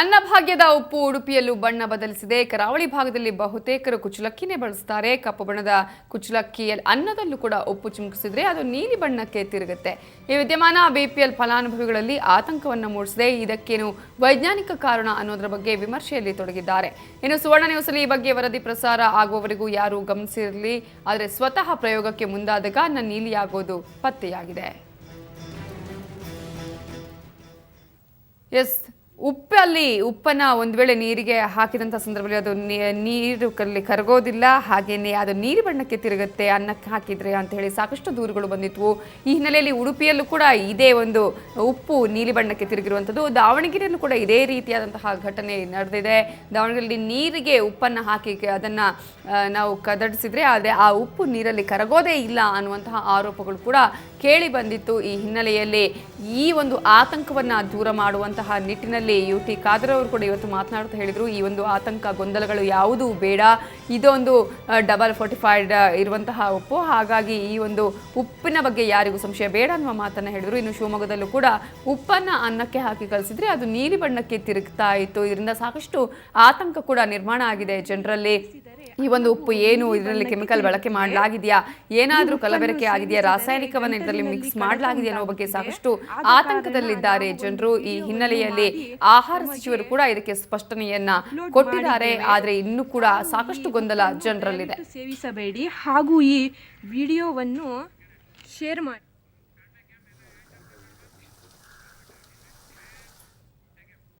ಅನ್ನಭಾಗ್ಯದ ಉಪ್ಪು ಉಡುಪಿಯಲ್ಲೂ ಬಣ್ಣ ಬದಲಿಸಿದೆ. ಕರಾವಳಿ ಭಾಗದಲ್ಲಿ ಬಹುತೇಕರು ಕುಚಲಕ್ಕಿನೇ ಬಳಸ್ತಾರೆ. ಕಪ್ಪು ಬಣ್ಣದ ಕುಚಲಕ್ಕಿಯಲ್ಲಿ ಅನ್ನದಲ್ಲೂ ಕೂಡ ಉಪ್ಪು ಚಿಮುಕಿಸಿದ್ರೆ ಅದು ನೀಲಿ ಬಣ್ಣಕ್ಕೆ ತಿರುಗುತ್ತೆ. ಈ ವಿದ್ಯಮಾನ ಬಿಪಿಎಲ್ ಫಲಾನುಭವಿಗಳಲ್ಲಿ ಆತಂಕವನ್ನು ಮೂಡಿಸಿದೆ. ಇದಕ್ಕೇನು ವೈಜ್ಞಾನಿಕ ಕಾರಣ ಅನ್ನೋದರ ಬಗ್ಗೆ ವಿಮರ್ಶೆಯಲ್ಲಿ ತೊಡಗಿದ್ದಾರೆ. ಇನ್ನು ಸುವರ್ಣ ನ್ಯೂಸಲ್ಲಿ ಈ ಬಗ್ಗೆ ವರದಿ ಪ್ರಸಾರ ಆಗುವವರೆಗೂ ಯಾರೂ ಗಮನಿಸಿರಲಿ. ಆದರೆ ಸ್ವತಃ ಪ್ರಯೋಗಕ್ಕೆ ಮುಂದಾದಾಗ ಅನ್ನ ನೀಲಿಯಾಗೋದು ಪತ್ತೆಯಾಗಿದೆ. ಎಸ್. ಉಪ್ಪಲ್ಲಿ ಉಪ್ಪನ್ನ ಒಂದು ವೇಳೆ ನೀರಿಗೆ ಹಾಕಿದಂಥ ಸಂದರ್ಭದಲ್ಲಿ ಅದು ನೀರು ಕಲ್ಲಿ ಕರಗೋದಿಲ್ಲ ಹಾಗೆಯೇ ಅದು ನೀರು ಬಣ್ಣಕ್ಕೆ ತಿರುಗುತ್ತೆ, ಅನ್ನಕ್ಕೆ ಹಾಕಿದ್ರೆ ಅಂತ ಹೇಳಿ ಸಾಕಷ್ಟು ದೂರುಗಳು ಬಂದಿತ್ತು ಈ ಹಿನ್ನೆಲೆಯಲ್ಲಿ ಉಡುಪಿಯಲ್ಲೂ ಕೂಡ ಇದೇ ಒಂದು ಉಪ್ಪು ನೀಲಿ ಬಣ್ಣಕ್ಕೆ ತಿರುಗಿರುವಂಥದ್ದು. ದಾವಣಗೆರೆಯಲ್ಲೂ ಕೂಡ ಇದೇ ರೀತಿಯಾದಂತಹ ಘಟನೆ ನಡೆದಿದೆ. ದಾವಣಗೆರೆಯಲ್ಲಿ ನೀರಿಗೆ ಉಪ್ಪನ್ನು ಹಾಕಿ ಅದನ್ನು ನಾವು ಕದಡಿಸಿದ್ರೆ ಆದರೆ ಆ ಉಪ್ಪು ನೀರಲ್ಲಿ ಕರಗೋದೇ ಇಲ್ಲ ಅನ್ನುವಂತಹ ಆರೋಪಗಳು ಕೂಡ ಕೇಳಿ ಬಂದಿತ್ತು. ಈ ಹಿನ್ನೆಲೆಯಲ್ಲಿ ಈ ಒಂದು ಆತಂಕವನ್ನು ದೂರ ಮಾಡುವಂತಹ ನಿಟ್ಟಿನಲ್ಲಿ ಯು ಟಿ ಖಾದರ್ ಅವರು ಕೂಡ ಇವತ್ತು ಮಾತನಾಡ್ತಾ ಹೇಳಿದರು, ಈ ಒಂದು ಆತಂಕ, ಗೊಂದಲಗಳು ಯಾವುದೂ ಬೇಡ. ಇದೊಂದು ಡಬಲ್ ಫೋರ್ಟಿಫೈಡ್ ಇರುವಂತಹ ಉಪ್ಪು. ಹಾಗಾಗಿ ಈ ಒಂದು ಉಪ್ಪಿನ ಬಗ್ಗೆ ಯಾರಿಗೂ ಸಂಶಯ ಬೇಡ ಅನ್ನುವ ಮಾತನ್ನು ಹೇಳಿದರು. ಇನ್ನು ಶಿವಮೊಗ್ಗದಲ್ಲೂ ಕೂಡ ಉಪ್ಪನ್ನು ಅನ್ನಕ್ಕೆ ಹಾಕಿ ಕಳಿಸಿದ್ರೆ ಅದು ನೀಲಿ ಬಣ್ಣಕ್ಕೆ ತಿರುಗ್ತಾ ಇತ್ತು. ಇದರಿಂದ ಸಾಕಷ್ಟು ಆತಂಕ ಕೂಡ ನಿರ್ಮಾಣ ಆಗಿದೆ ಜನರಲ್ಲಿ. ಈ ಒಂದು ಉಪ್ಪು ಏನು ಇದರಲ್ಲಿ ಕೆಮಿಕಲ್ ಬಳಕೆ ಮಾಡಲಾಗಿದೆಯಾ? ಏನಾದರೂ ಕಲಬೆರಕೆ ಆಗಿದೆಯಾ? ರಾಸಾಯನಿಕವನ್ನು ಇದರಲ್ಲಿ ಮಿಕ್ಸ್ ಮಾಡಲಾಗಿದೆಯಾ ಅನ್ನೋ ಬಗ್ಗೆ ಸಾಕಷ್ಟು ಆತಂಕದಲ್ಲಿದ್ದಾರೆ ಜನರು ಈ ಹಿನ್ನೆಲೆಯಲ್ಲಿ. ಆಹಾರ ಸಚಿವರು ಕೂಡ ಇದಕ್ಕೆ ಸ್ಪಷ್ಟನೆಯನ್ನ ಕೊಟ್ಟಿದ್ದಾರೆ. ಆದರೆ ಇನ್ನೂ ಕೂಡ ಸಾಕಷ್ಟು ಗೊಂದಲ ಜನರಲ್ಲಿದೆ. ಸೇವಿಸಬೇಡಿ. ಹಾಗೂ ಈ ವಿಡಿಯೋವನ್ನು ಶೇರ್ ಮಾಡಿ.